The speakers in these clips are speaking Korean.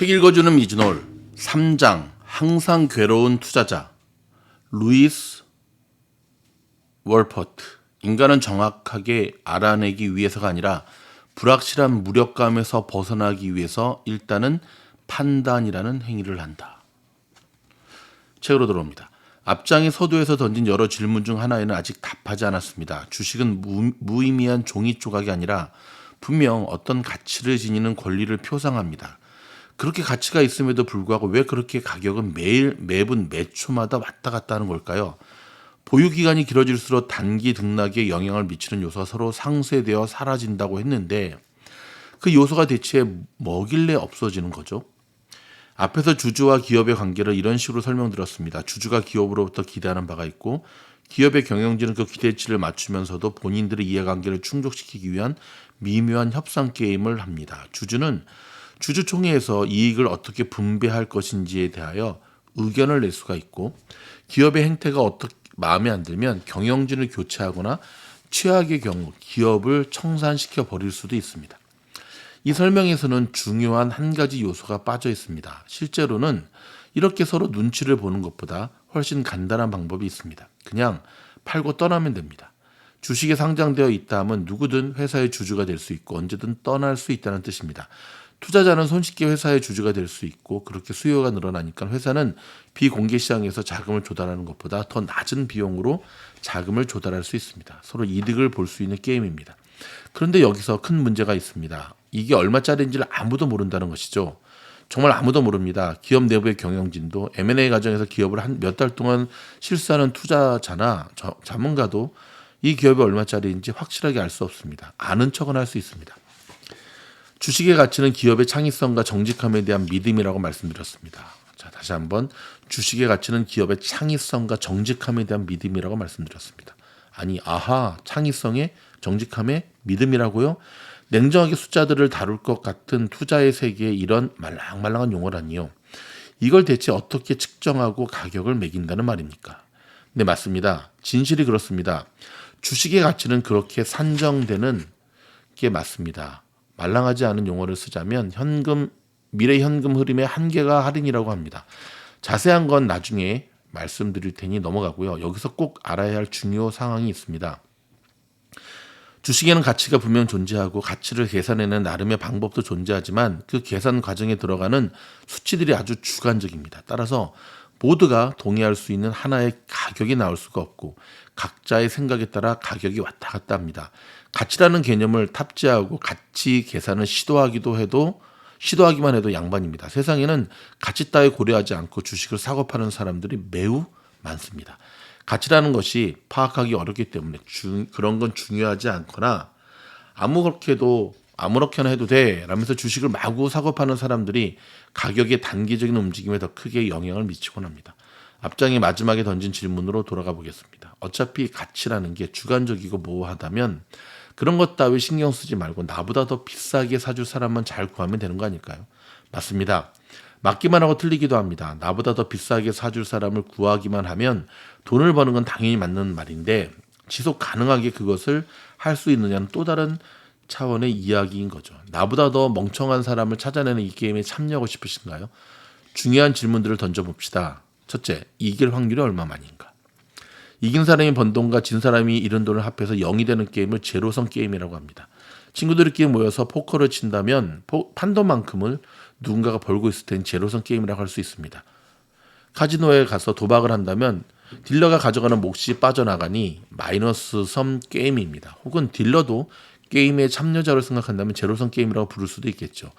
책 읽어주는 미즈놀 3장 항상 괴로운 투자자 루이스 월퍼트 인간은 정확하게 알아내기 위해서가 아니라 불확실한 무력감에서 벗어나기 위해서 일단은 판단이라는 행위를 한다. 책으로 들어옵니다. 앞장의 서두에서 던진 여러 질문 중 하나에는 아직 답하지 않았습니다. 주식은 무, 무의미한 종이 조각이 아니라 분명 어떤 가치를 지니는 권리를 표상합니다. 그렇게 가치가 있음에도 불구하고 왜 그렇게 가격은 매일 매분 매 초마다 왔다 갔다 하는 걸까요? 보유 기간이 길어질수록 단기 등락에 영향을 미치는 요소가 서로 상쇄되어 사라진다고 했는데 그 요소가 대체 뭐길래 없어지는 거죠? 앞에서 주주와 기업의 관계를 이런 식으로 설명드렸습니다. 주주가 기업으로부터 기대하는 바가 있고 기업의 경영진은 그 기대치를 맞추면서도 본인들의 이해관계를 충족시키기 위한 미묘한 협상 게임을 합니다. 주주는 주주총회에서 이익을 어떻게 분배할 것인지에 대하여 의견을 낼 수가 있고 기업의 행태가 어떻게 마음에 안 들면 경영진을 교체하거나 최악의 경우 기업을 청산시켜 버릴 수도 있습니다. 이 설명에서는 중요한 한 가지 요소가 빠져 있습니다. 실제로는 이렇게 서로 눈치를 보는 것보다 훨씬 간단한 방법이 있습니다. 그냥 팔고 떠나면 됩니다. 주식에 상장되어 있다 하면 누구든 회사의 주주가 될 수 있고 언제든 떠날 수 있다는 뜻입니다. 투자자는 손쉽게 회사의 주주가 될 수 있고 그렇게 수요가 늘어나니까 회사는 비공개 시장에서 자금을 조달하는 것보다 더 낮은 비용으로 자금을 조달할 수 있습니다. 서로 이득을 볼 수 있는 게임입니다. 그런데 여기서 큰 문제가 있습니다. 이게 얼마짜리인지를 아무도 모른다는 것이죠. 정말 아무도 모릅니다. 기업 내부의 경영진도 M&A 과정에서 기업을 한 몇 달 동안 실수하는 투자자나 자문가도 이 기업이 얼마짜리인지 확실하게 알 수 없습니다. 아는 척은 할 수 있습니다. 주식의 가치는 기업의 창의성과 정직함에 대한 믿음이라고 말씀드렸습니다. 자, 다시 한번 주식의 가치는 기업의 창의성과 정직함에 대한 믿음이라고 말씀드렸습니다. 아니, 아하, 창의성에 정직함에 믿음이라고요? 냉정하게 숫자들을 다룰 것 같은 투자의 세계에 이런 말랑말랑한 용어라니요. 이걸 대체 어떻게 측정하고 가격을 매긴다는 말입니까? 네, 맞습니다. 진실이 그렇습니다. 주식의 가치는 그렇게 산정되는 게 맞습니다. 말랑하지 않은 용어를 쓰자면 현금 미래 현금 흐름의 한계가 할인이라고 합니다. 자세한 건 나중에 말씀드릴 테니 넘어가고요. 여기서 꼭 알아야 할 중요 상황이 있습니다. 주식에는 가치가 분명 존재하고 가치를 계산해내는 나름의 방법도 존재하지만 그 계산 과정에 들어가는 수치들이 아주 주관적입니다. 따라서 모두가 동의할 수 있는 하나의 가격이 나올 수가 없고 각자의 생각에 따라 가격이 왔다 갔다 합니다. 가치라는 개념을 탑재하고 가치 계산을 시도하기도 해도 시도하기만 해도 양반입니다. 세상에는 가치 따위 고려하지 않고 주식을 사고 파는 사람들이 매우 많습니다. 가치라는 것이 파악하기 어렵기 때문에 주, 그런 건 중요하지 않거나 아무렇게도 아무렇게나 해도 돼 라면서 주식을 마구 사고 파는 사람들이 가격의 단기적인 움직임에 더 크게 영향을 미치곤 합니다. 앞장의 마지막에 던진 질문으로 돌아가 보겠습니다. 어차피 가치라는 게 주관적이고 모호하다면 그런 것 따위 신경 쓰지 말고 나보다 더 비싸게 사줄 사람만 잘 구하면 되는 거 아닐까요? 맞습니다. 맞기만 하고 틀리기도 합니다. 나보다 더 비싸게 사줄 사람을 구하기만 하면 돈을 버는 건 당연히 맞는 말인데 지속 가능하게 그것을 할 수 있느냐는 또 다른 차원의 이야기인 거죠. 나보다 더 멍청한 사람을 찾아내는 이 게임에 참여하고 싶으신가요? 중요한 질문들을 던져봅시다. 첫째, 이길 확률이 얼마만인가? 이긴 사람이 번 돈과 진 사람이 잃은 돈을 합해서 0이 되는 게임을 제로성 게임이라고 합니다. 친구들끼리 모여서 포커를 친다면 판도만큼을 누군가가 벌고 있을 땐 제로성 게임이라고 할 수 있습니다. 카지노에 가서 도박을 한다면 딜러가 가져가는 몫이 빠져나가니 마이너스 섬 게임입니다. 혹은 딜러도 게임의 참여자로 생각한다면 제로성 게임이라고 부를 수도 있겠죠.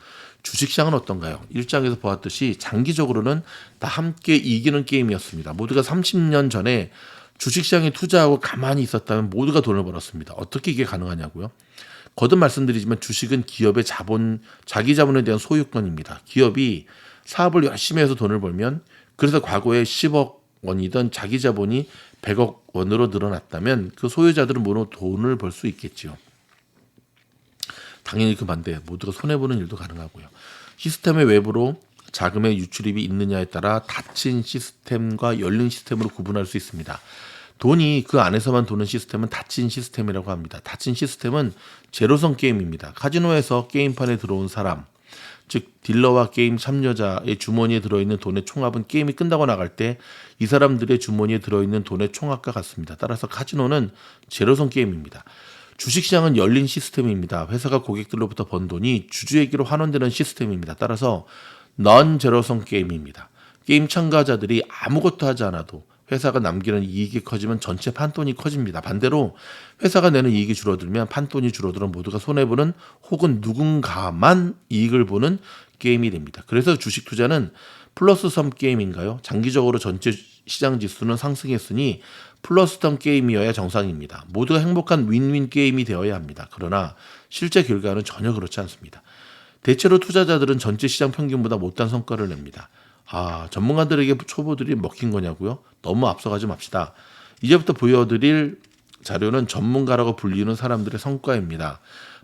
주식시장은 어떤가요? 일장에서 보았듯이 장기적으로는 다 함께 이기는 게임이었습니다. 모두가 30년 전에 주식시장에 투자하고 가만히 있었다면 모두가 돈을 벌었습니다. 어떻게 이게 가능하냐고요? 거듭 말씀드리지만 주식은 기업의 자본, 자기 자본에 대한 소유권입니다. 기업이 사업을 열심히 해서 돈을 벌면 그래서 과거에 10억 원이던 자기 자본이 100억 원으로 늘어났다면 그 소유자들은 모두 돈을 벌 수 있겠지요. 당연히 그 반대 모두가 손해 보는 일도 가능하고요. 시스템의 외부로 자금의 유출입이 있느냐에 따라 닫힌 시스템과 열린 시스템으로 구분할 수 있습니다. 돈이 그 안에서만 도는 시스템은 닫힌 시스템이라고 합니다. 닫힌 시스템은 제로성 게임입니다. 카지노에서 게임판에 들어온 사람, 즉 딜러와 게임 참여자의 주머니에 들어있는 돈의 총합은 게임이 끝나고 나갈 때 이 사람들의 주머니에 들어있는 돈의 총합과 같습니다. 따라서 카지노는 제로섬 게임입니다. 주식시장은 열린 시스템입니다. 회사가 고객들로부터 번 돈이 주주에게로 환원되는 시스템입니다. 따라서 넌 제로섬 게임입니다. 게임 참가자들이 아무것도 하지 않아도 회사가 남기는 이익이 커지면 전체 판돈이 커집니다. 반대로 회사가 내는 이익이 줄어들면 판돈이 줄어들어 모두가 손해보는 혹은 누군가만 이익을 보는 게임이 됩니다. 그래서 주식 투자는 플러스 섬 게임인가요? 장기적으로 전체 시장 지수는 상승했으니 플러스 섬 게임이어야 정상입니다. 모두가 행복한 윈윈 게임이 되어야 합니다. 그러나 실제 결과는 전혀 그렇지 않습니다. 대체로 투자자들은 전체 시장 평균보다 못한 성과를 냅니다. 아, 전문가들에게 초보들이 먹힌 거냐고요? 너무 앞서가지 맙시다. 이제부터 보여드릴 자료는 전문가라고 불리는 사람들의 성과입니다.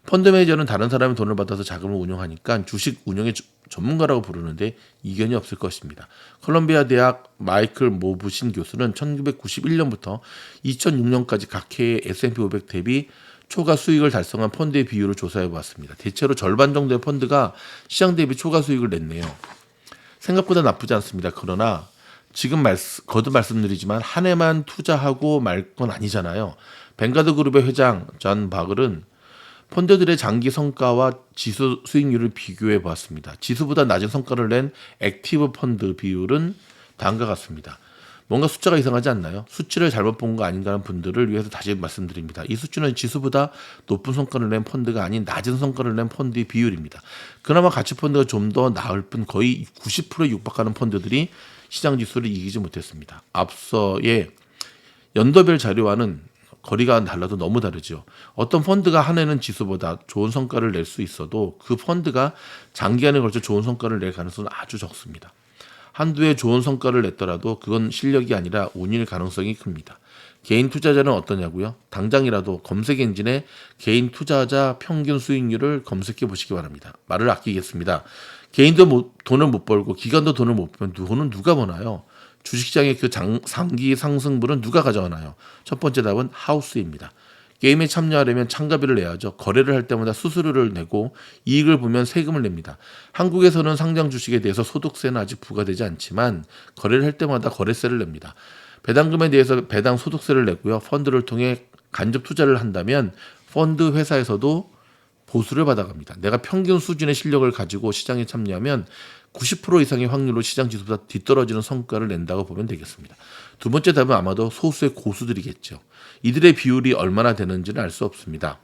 펀드 매니저는 다른 사람의 돈을 받아서 자금을 운용하니까 주식 운용의 전문가라고 부르는데 이견이 없을 것입니다. 컬럼비아 대학 마이클 모브신 교수는 1991년부터 2006년까지 각 해의 S&P 500 대비 초과 수익을 달성한 펀드의 비율을 조사해 보았습니다. 대체로 절반 정도의 펀드가 시장 대비 초과 수익을 냈네요. 생각보다 나쁘지 않습니다. 그러나 지금 말씀, 거듭 말씀드리지만 한 해만 투자하고 말 건 아니잖아요. 뱅가드 그룹의 회장 존 바글은 펀드들의 장기 성과와 지수 수익률을 비교해 보았습니다. 지수보다 낮은 성과를 낸 액티브 펀드 비율은 다음과 같습니다. 뭔가 숫자가 이상하지 않나요? 수치를 잘못 본 거 아닌가 하는 분들을 위해서 다시 말씀드립니다. 이 수치는 지수보다 높은 성과를 낸 펀드가 아닌 낮은 성과를 낸 펀드의 비율입니다. 그나마 가치 펀드가 좀 더 나을 뿐 거의 90%에 육박하는 펀드들이 시장 지수를 이기지 못했습니다. 앞서의 연도별 자료와는 거리가 달라도 너무 다르죠. 어떤 펀드가 한 해는 지수보다 좋은 성과를 낼 수 있어도 그 펀드가 장기간에 걸쳐 좋은 성과를 낼 가능성은 아주 적습니다. 한두 해 좋은 성과를 냈더라도 그건 실력이 아니라 운일 가능성이 큽니다. 개인 투자자는 어떠냐고요? 당장이라도 검색 엔진에 개인 투자자 평균 수익률을 검색해 보시기 바랍니다. 말을 아끼겠습니다. 개인도 못, 돈을 못 벌고 기관도 돈을 못 벌면 돈은 누가 버나요? 주식시장의 그 장, 상기 상승분은 누가 가져가나요? 첫 번째 답은 하우스입니다. 게임에 참여하려면 참가비를 내야죠. 거래를 할 때마다 수수료를 내고 이익을 보면 세금을 냅니다. 한국에서는 상장 주식에 대해서 소득세는 아직 부과되지 않지만 거래를 할 때마다 거래세를 냅니다. 배당금에 대해서 배당 소득세를 내고요. 펀드를 통해 간접 투자를 한다면 펀드 회사에서도 보수를 받아갑니다. 내가 평균 수준의 실력을 가지고 시장에 참여하면 90% 이상의 확률로 시장 지수보다 뒤떨어지는 성과를 낸다고 보면 되겠습니다. 두 번째 답은 아마도 소수의 고수들이겠죠. 이들의 비율이 얼마나 되는지는 알 수 없습니다.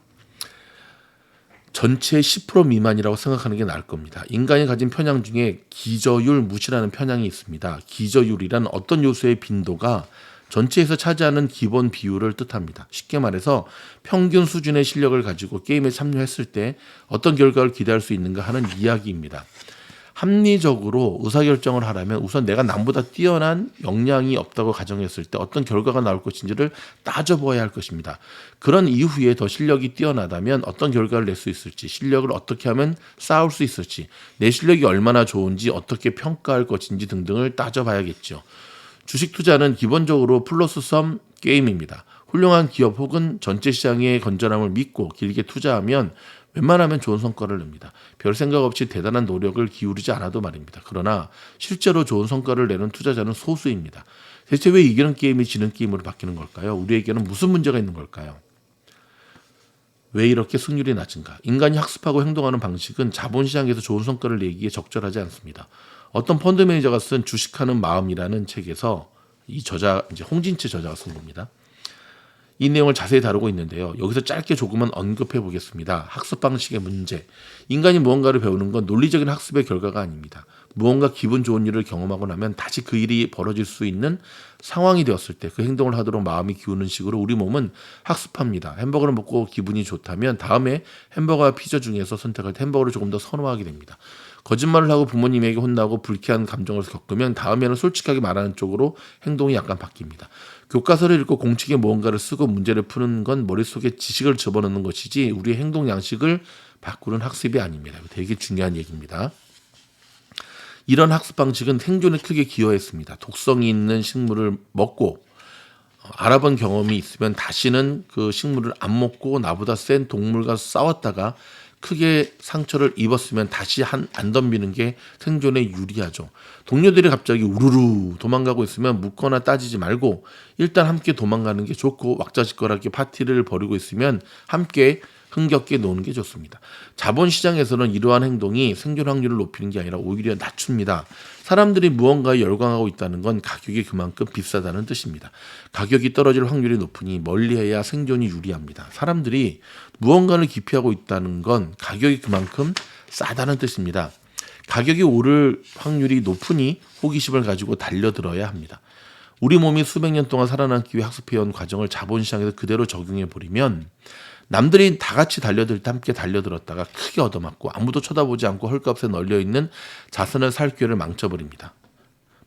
전체 10% 미만이라고 생각하는 게 나을 겁니다. 인간이 가진 편향 중에 기저율 무시라는 편향이 있습니다. 기저율이란 어떤 요소의 빈도가 전체에서 차지하는 기본 비율을 뜻합니다. 쉽게 말해서 평균 수준의 실력을 가지고 게임에 참여했을 때 어떤 결과를 기대할 수 있는가 하는 이야기입니다. 합리적으로 의사결정을 하려면 우선 내가 남보다 뛰어난 역량이 없다고 가정했을 때 어떤 결과가 나올 것인지를 따져보아야 할 것입니다. 그런 이후에 더 실력이 뛰어나다면 어떤 결과를 낼 수 있을지, 실력을 어떻게 하면 쌓을 수 있을지, 내 실력이 얼마나 좋은지 어떻게 평가할 것인지 등등을 따져봐야겠죠. 주식 투자는 기본적으로 플러스 썸 게임입니다. 훌륭한 기업 혹은 전체 시장의 건전함을 믿고 길게 투자하면 웬만하면 좋은 성과를 냅니다. 별 생각 없이 대단한 노력을 기울이지 않아도 말입니다. 그러나 실제로 좋은 성과를 내는 투자자는 소수입니다. 대체 왜 이기는 게임이 지는 게임으로 바뀌는 걸까요? 우리에게는 무슨 문제가 있는 걸까요? 왜 이렇게 승률이 낮은가? 인간이 학습하고 행동하는 방식은 자본시장에서 좋은 성과를 내기에 적절하지 않습니다. 어떤 펀드 매니저가 쓴 주식하는 마음이라는 책에서 이 저자 이제 홍진채 저자가 쓴 겁니다. 이 내용을 자세히 다루고 있는데요. 여기서 짧게 조금은 언급해 보겠습니다. 학습 방식의 문제. 인간이 무언가를 배우는 건 논리적인 학습의 결과가 아닙니다. 무언가 기분 좋은 일을 경험하고 나면 다시 그 일이 벌어질 수 있는 상황이 되었을 때 그 행동을 하도록 마음이 기우는 식으로 우리 몸은 학습합니다. 햄버거를 먹고 기분이 좋다면 다음에 햄버거와 피자 중에서 선택할 때 햄버거를 조금 더 선호하게 됩니다. 거짓말을 하고 부모님에게 혼나고 불쾌한 감정을 겪으면 다음에는 솔직하게 말하는 쪽으로 행동이 약간 바뀝니다. 교과서를 읽고 공책에 무언가를 쓰고 문제를 푸는 건 머릿속에 지식을 집어넣는 것이지 우리의 행동 양식을 바꾸는 학습이 아닙니다. 되게 중요한 얘기입니다. 이런 학습 방식은 생존에 크게 기여했습니다. 독성이 있는 식물을 먹고 알아본 경험이 있으면 다시는 그 식물을 안 먹고 나보다 센 동물과 싸웠다가 크게 상처를 입었으면 다시 한, 안 덤비는 게 생존에 유리하죠. 동료들이 갑자기 우르르 도망가고 있으면 묻거나 따지지 말고 일단 함께 도망가는 게 좋고 왁자지껄하게 파티를 벌이고 있으면 함께 흥겹게 노는 게 좋습니다. 자본시장에서는 이러한 행동이 생존 확률을 높이는 게 아니라 오히려 낮춥니다. 사람들이 무언가에 열광하고 있다는 건 가격이 그만큼 비싸다는 뜻입니다. 가격이 떨어질 확률이 높으니 멀리해야 생존이 유리합니다. 사람들이 무언가를 기피하고 있다는 건 가격이 그만큼 싸다는 뜻입니다. 가격이 오를 확률이 높으니 호기심을 가지고 달려들어야 합니다. 우리 몸이 수백 년 동안 살아남기 위해 학습해온 과정을 자본시장에서 그대로 적용해 버리면 남들이 다 같이 달려들 때 함께 달려들었다가 크게 얻어맞고 아무도 쳐다보지 않고 헐값에 널려 있는 자선을 살 기회를 망쳐버립니다.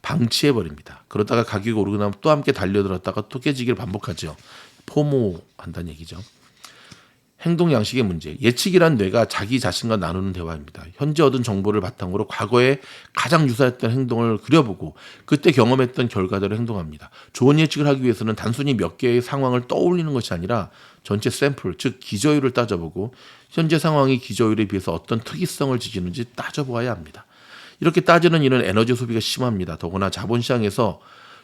방치해 버립니다. 그러다가 가격이 오르고 나면 또 함께 달려들었다가 또 깨지기를 반복하죠. 포모한다는 얘기죠. 행동 양식의 문제. 예측이란 뇌가 자기 자신과 나누는 대화입니다. 현재 얻은 정보를 바탕으로 과거에 가장 유사했던 행동을 그려보고 그때 경험했던 결과대로 행동합니다. 좋은 예측을 하기 위해서는 단순히 몇 개의 상황을 떠올리는 것이 아니라 전체 샘플, 즉 기저율을 따져보고 현재 상황이 기저율에 비해서 어떤 특이성을 지지는지 따져보아야 합니다. 이렇게 따지는 일은 에너지 소비가 심합니다. 더구나 자본시장에서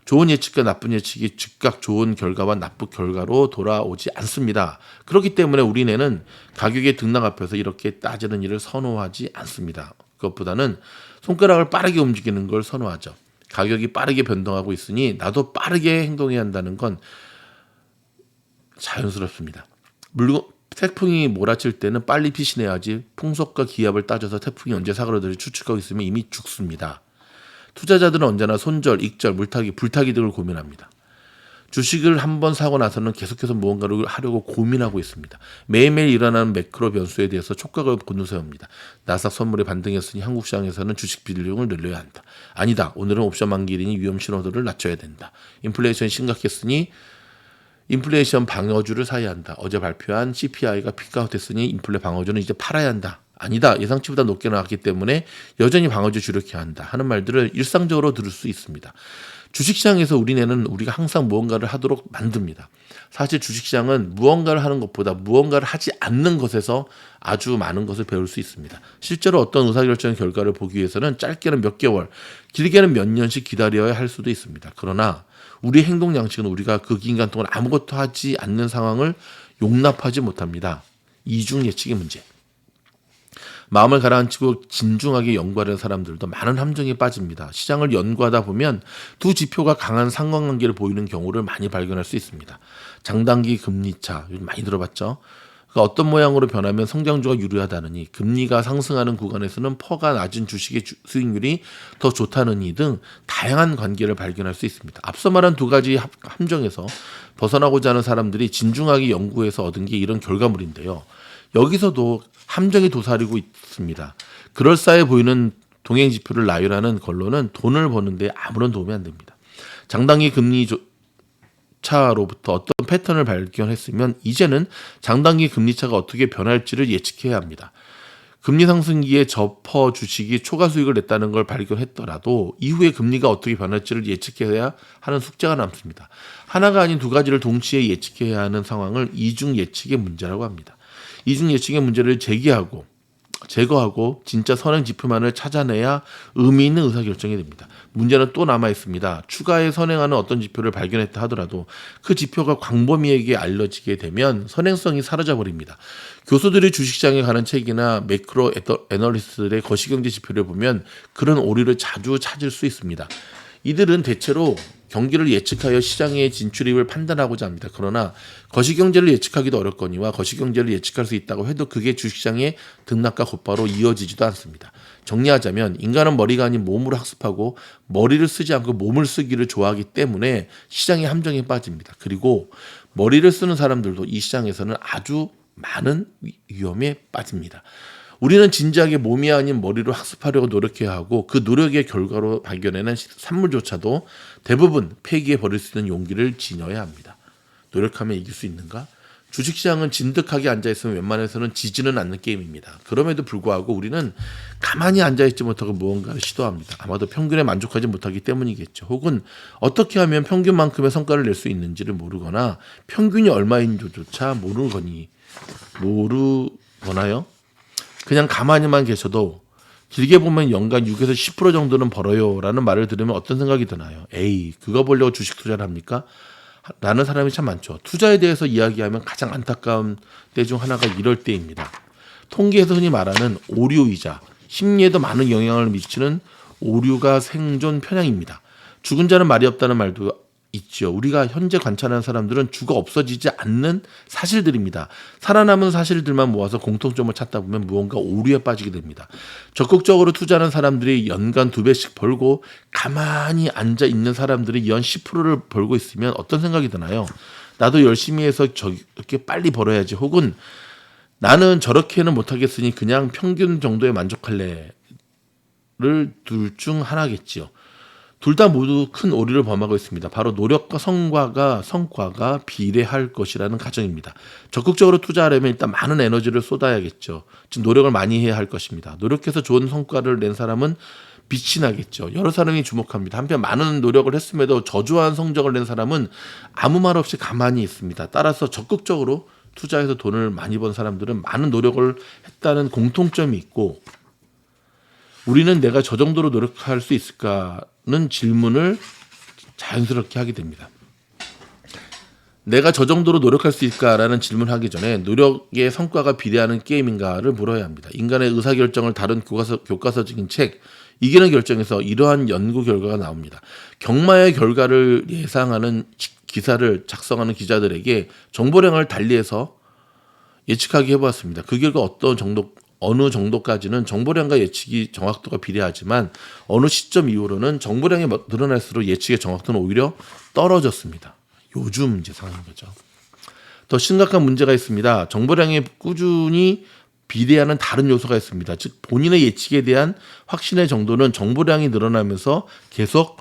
좋은 예측과 나쁜 예측이 즉각 좋은 결과와 나쁜 결과로 돌아오지 않습니다. 그렇기 때문에 우리네는 가격의 등락 앞에서 이렇게 따지는 일을 선호하지 않습니다. 그것보다는 손가락을 빠르게 움직이는 걸 선호하죠. 가격이 빠르게 변동하고 있으니 나도 빠르게 행동해야 한다는 건 자연스럽습니다. 물건 태풍이 몰아칠 때는 빨리 피신해야지 풍속과 기압을 따져서 태풍이 언제 사그러들지 추측하고 있으면 이미 죽습니다. 투자자들은 언제나 손절, 익절, 물타기, 불타기 등을 고민합니다. 주식을 한번 사고 나서는 계속해서 무언가를 하려고 고민하고 있습니다. 매일매일 일어나는 매크로 변수에 대해서 촉각을 곤두세웁니다. 나삭 선물이 반등했으니 한국 시장에서는 주식 비중을 늘려야 한다. 아니다. 오늘은 옵션 만기이니 위험 신호들을 낮춰야 된다. 인플레이션이 심각했으니 인플레이션 방어주를 사야 한다. 어제 발표한 CPI가 피크아웃했으니 인플레 방어주는 이제 팔아야 한다. 아니다. 예상치보다 높게 나왔기 때문에 여전히 방어주 주력해야 한다. 하는 말들을 일상적으로 들을 수 있습니다. 주식시장에서 우리네는 우리가 항상 무언가를 하도록 만듭니다. 사실 주식시장은 무언가를 하는 것보다 무언가를 하지 않는 것에서 아주 많은 것을 배울 수 있습니다. 실제로 어떤 의사결정 결과를 보기 위해서는 짧게는 몇 개월, 길게는 몇 년씩 기다려야 할 수도 있습니다. 그러나 우리 행동 양식은 우리가 그 기간 동안 아무것도 하지 않는 상황을 용납하지 못합니다. 이중 예측의 문제. 마음을 가라앉히고 진중하게 연구하는 사람들도 많은 함정에 빠집니다. 시장을 연구하다 보면 두 지표가 강한 상관관계를 보이는 경우를 많이 발견할 수 있습니다. 장단기 금리차 많이 들어봤죠. 그러니까 어떤 모양으로 변하면 성장주가 유리하다느니 금리가 상승하는 구간에서는 퍼가 낮은 주식의 주, 수익률이 더 좋다느니 등 다양한 관계를 발견할 수 있습니다. 앞서 말한 두 가지 함정에서 벗어나고자 하는 사람들이 진중하게 연구해서 얻은 게 이런 결과물인데요. 여기서도 함정이 도사리고 있습니다. 그럴싸해 보이는 동행 지표를 나열하는 걸로는 돈을 버는데 아무런 도움이 안 됩니다. 장당기 금리 차로부터 어떤 패턴을 발견했으면 이제는 장단기 금리 차가 어떻게 변할지를 예측해야 합니다. 금리 상승기에 저퍼 주식이 초과 수익을 냈다는 걸 발견했더라도 이후에 금리가 어떻게 변할지를 예측해야 하는 숙제가 남습니다. 하나가 아닌 두 가지를 동시에 예측해야 하는 상황을 이중 예측의 문제라고 합니다. 이중 예측의 문제를 제기하고 제거하고 진짜 선행 지표만을 찾아내야 의미 있는 의사결정이 됩니다. 문제는 또 남아 있습니다. 추가에 선행하는 어떤 지표를 발견했다 하더라도 그 지표가 광범위에게 알려지게 되면 선행성이 사라져 버립니다. 교수들이 주식시장에 가는 책이나 매크로 애널리스트들의 거시경제 지표를 보면 그런 오류를 자주 찾을 수 있습니다. 이들은 대체로 경기를 예측하여 시장의 진출입을 판단하고자 합니다. 그러나 거시경제를 예측하기도 어렵거니와 거시경제를 예측할 수 있다고 해도 그게 주식시장의 등락과 곧바로 이어지지도 않습니다. 정리하자면 인간은 머리가 아닌 몸으로 학습하고 머리를 쓰지 않고 몸을 쓰기를 좋아하기 때문에 시장의 함정에 빠집니다. 그리고 머리를 쓰는 사람들도 이 시장에서는 아주 많은 위험에 빠집니다. 우리는 진지하게 몸이 아닌 머리로 학습하려고 노력해야 하고 그 노력의 결과로 발견해낸 산물조차도 대부분 폐기해 버릴 수 있는 용기를 지녀야 합니다. 노력하면 이길 수 있는가? 주식시장은 진득하게 앉아있으면 웬만해서는 지지는 않는 게임입니다. 그럼에도 불구하고 우리는 가만히 앉아있지 못하고 무언가를 시도합니다. 아마도 평균에 만족하지 못하기 때문이겠죠. 혹은 어떻게 하면 평균만큼의 성과를 낼 수 있는지를 모르거나 평균이 얼마인지조차 모르거니 모르거나요? 그냥 가만히만 계셔도 길게 보면 연간 6에서 10% 정도는 벌어요라는 말을 들으면 어떤 생각이 드나요? 에이, 그거 보려고 주식 투자를 합니까? 라는 사람이 참 많죠. 투자에 대해서 이야기하면 가장 안타까운 때 중 하나가 이럴 때입니다. 통계에서 흔히 말하는 오류이자 심리에도 많은 영향을 미치는 오류가 생존 편향입니다. 죽은 자는 말이 없다는 말도 있죠. 우리가 현재 관찰하는 사람들은 죽어 없어지지 않는 사실들입니다. 살아남은 사실들만 모아서 공통점을 찾다 보면 무언가 오류에 빠지게 됩니다. 적극적으로 투자하는 사람들이 연간 두 배씩 벌고 가만히 앉아 있는 사람들이 연 10%를 벌고 있으면 어떤 생각이 드나요? 나도 열심히 해서 저렇게 빨리 벌어야지 혹은 나는 저렇게는 못하겠으니 그냥 평균 정도에 만족할래를 둘 중 하나겠지요. 둘 다 모두 큰 오류를 범하고 있습니다. 바로 노력과 성과가 성과가 비례할 것이라는 가정입니다. 적극적으로 투자하려면 일단 많은 에너지를 쏟아야겠죠. 즉 노력을 많이 해야 할 것입니다. 노력해서 좋은 성과를 낸 사람은 빛이 나겠죠. 여러 사람이 주목합니다. 한편 많은 노력을 했음에도 저조한 성적을 낸 사람은 아무 말 없이 가만히 있습니다. 따라서 적극적으로 투자해서 돈을 많이 번 사람들은 많은 노력을 했다는 공통점이 있고 우리는 내가 저 정도로 노력할 수 있을까 는 질문을 자연스럽게 하게 됩니다. 내가 저 정도로 노력할 수 있을까라는 질문을 하기 전에 노력의 성과가 비례하는 게임인가를 물어야 합니다. 인간의 의사결정을 다룬 교과서, 교과서적인 책 이기는 결정에서 이러한 연구 결과가 나옵니다. 경마의 결과를 예상하는 기사를 작성하는 기자들에게 정보량을 달리해서 예측하게 해보았습니다. 그 결과 어떤 정도 어느 정도까지는 정보량과 예측이 정확도가 비례하지만 어느 시점 이후로는 정보량이 늘어날수록 예측의 정확도는 오히려 떨어졌습니다. 요즘 이제 상황인 거죠. 더 심각한 문제가 있습니다. 정보량이 꾸준히 비례하는 다른 요소가 있습니다. 즉 본인의 예측에 대한 확신의 정도는 정보량이 늘어나면서 계속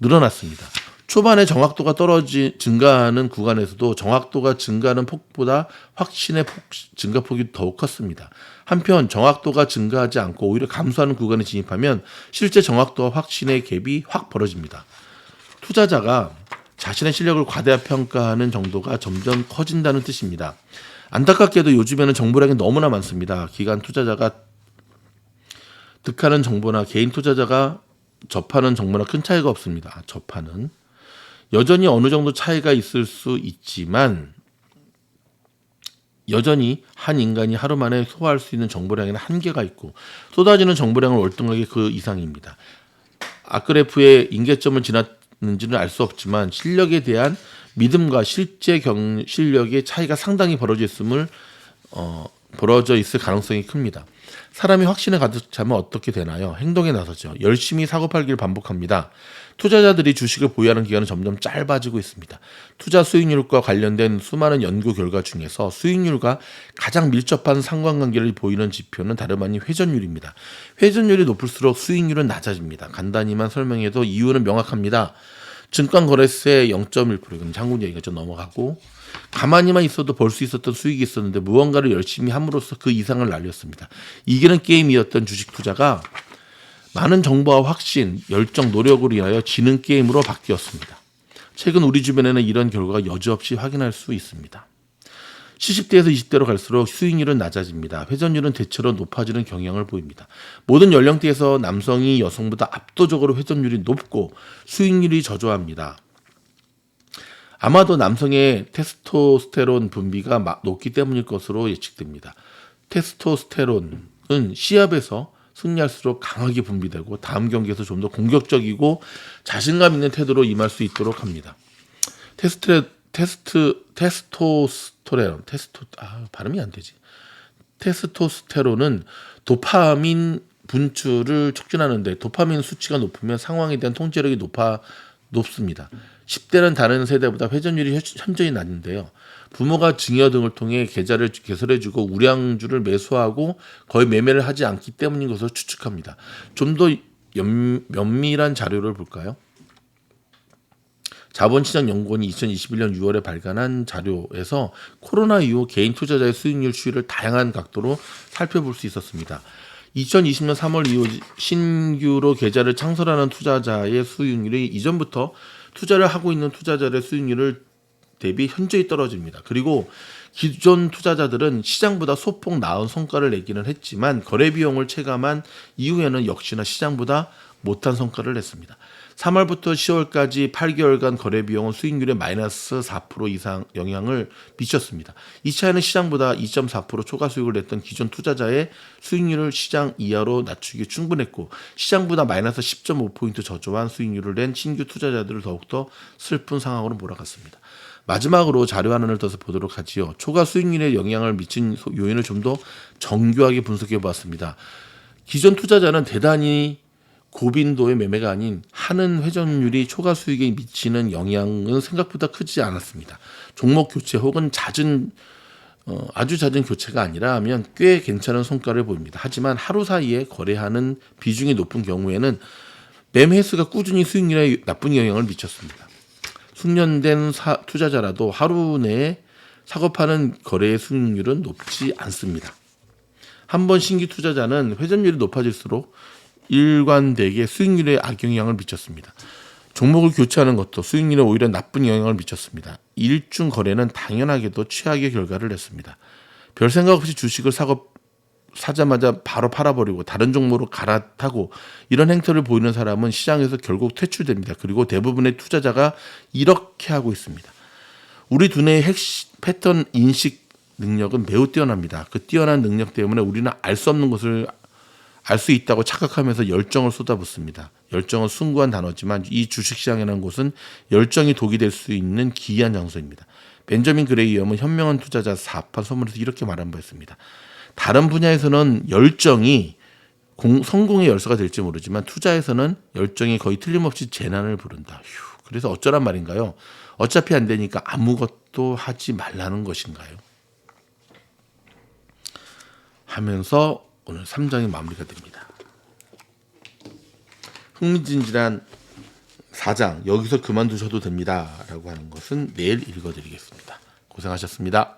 늘어났습니다. 초반에 정확도가 떨어지 증가하는 구간에서도 정확도가 증가하는 폭보다 확신의 폭, 증가폭이 더욱 컸습니다. 한편 정확도가 증가하지 않고 오히려 감소하는 구간에 진입하면 실제 정확도와 확신의 갭이 확 벌어집니다. 투자자가 자신의 실력을 과대평가하는 정도가 점점 커진다는 뜻입니다. 안타깝게도 요즘에는 정보량이 너무나 많습니다. 기관 투자자가 득하는 정보나 개인 투자자가 접하는 정보나 큰 차이가 없습니다. 접하는 여전히 어느 정도 차이가 있을 수 있지만 여전히 한 인간이 하루 만에 소화할 수 있는 정보량에는 한계가 있고 쏟아지는 정보량은 월등하게 그 이상입니다. 아크레프의 인계점을 지났는지는 알 수 없지만 실력에 대한 믿음과 실제 경 실력의 차이가 상당히 벌어져 있음을 어, 벌어져 있을 가능성이 큽니다. 사람이 확신에 가득 차면 어떻게 되나요? 행동에 나서죠. 열심히 사고팔기를 반복합니다. 투자자들이 주식을 보유하는 기간은 점점 짧아지고 있습니다. 투자 수익률과 관련된 수많은 연구 결과 중에서 수익률과 가장 밀접한 상관관계를 보이는 지표는 다름 아닌 회전율입니다. 회전율이 높을수록 수익률은 낮아집니다. 간단히만 설명해도 이유는 명확합니다. 증권 거래세 0.1% 그럼 장군 얘기가 좀 넘어가고 가만히만 있어도 벌 수 있었던 수익이 있었는데 무언가를 열심히 함으로써 그 이상을 날렸습니다. 이기는 게임이었던 주식 투자가 많은 정보와 확신, 열정, 노력으로 인하여 지는 게임으로 바뀌었습니다. 최근 우리 주변에는 이런 결과가 여지없이 확인할 수 있습니다. 70대에서 20대로 갈수록 수익률은 낮아집니다. 회전율은 대체로 높아지는 경향을 보입니다. 모든 연령대에서 남성이 여성보다 압도적으로 회전율이 높고 수익률이 저조합니다. 아마도 남성의 테스토스테론 분비가 높기 때문일 것으로 예측됩니다. 테스토스테론은 시합에서 승리할수록 강하게 분비되고 다음 경기에서 좀 더 공격적이고 자신감 있는 태도로 임할 수 있도록 합니다. 테스트 테스트 테스토스테론 테스토 아 발음이 안 되지. 테스토스테론은 도파민 분출을 촉진하는데 도파민 수치가 높으면 상황에 대한 통제력이 높아 높습니다. 10대는 다른 세대보다 회전율이 현저히 낮은데요. 부모가 증여 등을 통해 계좌를 개설해주고 우량주를 매수하고 거의 매매를 하지 않기 때문인 것으로 추측합니다. 좀 더 면밀한 자료를 볼까요? 자본시장연구원이 2021년 6월에 발간한 자료에서 코로나 이후 개인 투자자의 수익률 추이를 다양한 각도로 살펴볼 수 있었습니다. 2020년 3월 이후 신규로 계좌를 창설하는 투자자의 수익률이 이전부터 투자를 하고 있는 투자자의 수익률을 대비 현저히 떨어집니다. 그리고 기존 투자자들은 시장보다 소폭 나은 성과를 내기는 했지만 거래 비용을 체감한 이후에는 역시나 시장보다 못한 성과를 냈습니다. 3월부터 10월까지 8개월간 거래 비용은 수익률에 마이너스 4% 이상 영향을 미쳤습니다. 이 차이는 시장보다 2.4% 초과 수익을 냈던 기존 투자자의 수익률을 시장 이하로 낮추기 충분했고 시장보다 마이너스 10.5포인트 저조한 수익률을 낸 신규 투자자들을 더욱더 슬픈 상황으로 몰아갔습니다. 마지막으로 자료 하나를 더서 보도록 하지요. 초과 수익률에 영향을 미친 소- 요인을 좀 더 정교하게 분석해 보았습니다. 기존 투자자는 대단히 고빈도의 매매가 아닌 하는 회전율이 초과 수익에 미치는 영향은 생각보다 크지 않았습니다. 종목 교체 혹은 잦은 어, 아주 잦은 교체가 아니라 하면 꽤 괜찮은 성과를 보입니다. 하지만 하루 사이에 거래하는 비중이 높은 경우에는 매매 횟수가 꾸준히 수익률에 나쁜 영향을 미쳤습니다. 숙련된 사- 투자자라도 하루 내에 사고파는 거래의 수익률은 높지 않습니다. 한 번 신규 투자자는 회전율이 높아질수록 일관되게 수익률에 악영향을 미쳤습니다. 종목을 교체하는 것도 수익률에 오히려 나쁜 영향을 미쳤습니다. 일중 거래는 당연하게도 최악의 결과를 냈습니다. 별 생각 없이 주식을 사고 사자마자 바로 팔아버리고 다른 종목으로 갈아타고 이런 행태를 보이는 사람은 시장에서 결국 퇴출됩니다. 그리고 대부분의 투자자가 이렇게 하고 있습니다. 우리 두뇌의 핵 패턴 인식 능력은 매우 뛰어납니다. 그 뛰어난 능력 때문에 우리는 알 수 없는 것을 알 수 있다고 착각하면서 열정을 쏟아붓습니다. 열정은 숭고한 단어지만 이 주식시장이라는 곳은 열정이 독이 될 수 있는 기이한 장소입니다. 벤저민 그레이엄은 현명한 투자자 4판 소문에서 이렇게 말한 바 있습니다. 다른 분야에서는 열정이 공- 성공의 열쇠가 될지 모르지만 투자에서는 열정이 거의 틀림없이 재난을 부른다. 휴, 그래서 어쩌란 말인가요? 어차피 안 되니까 아무것도 하지 말라는 것인가요? 하면서 오늘 3장이 마무리가 됩니다. 흥미진진한 4장 여기서 그만두셔도 됩니다라고 하는 것은 내일 읽어드리겠습니다. 고생하셨습니다.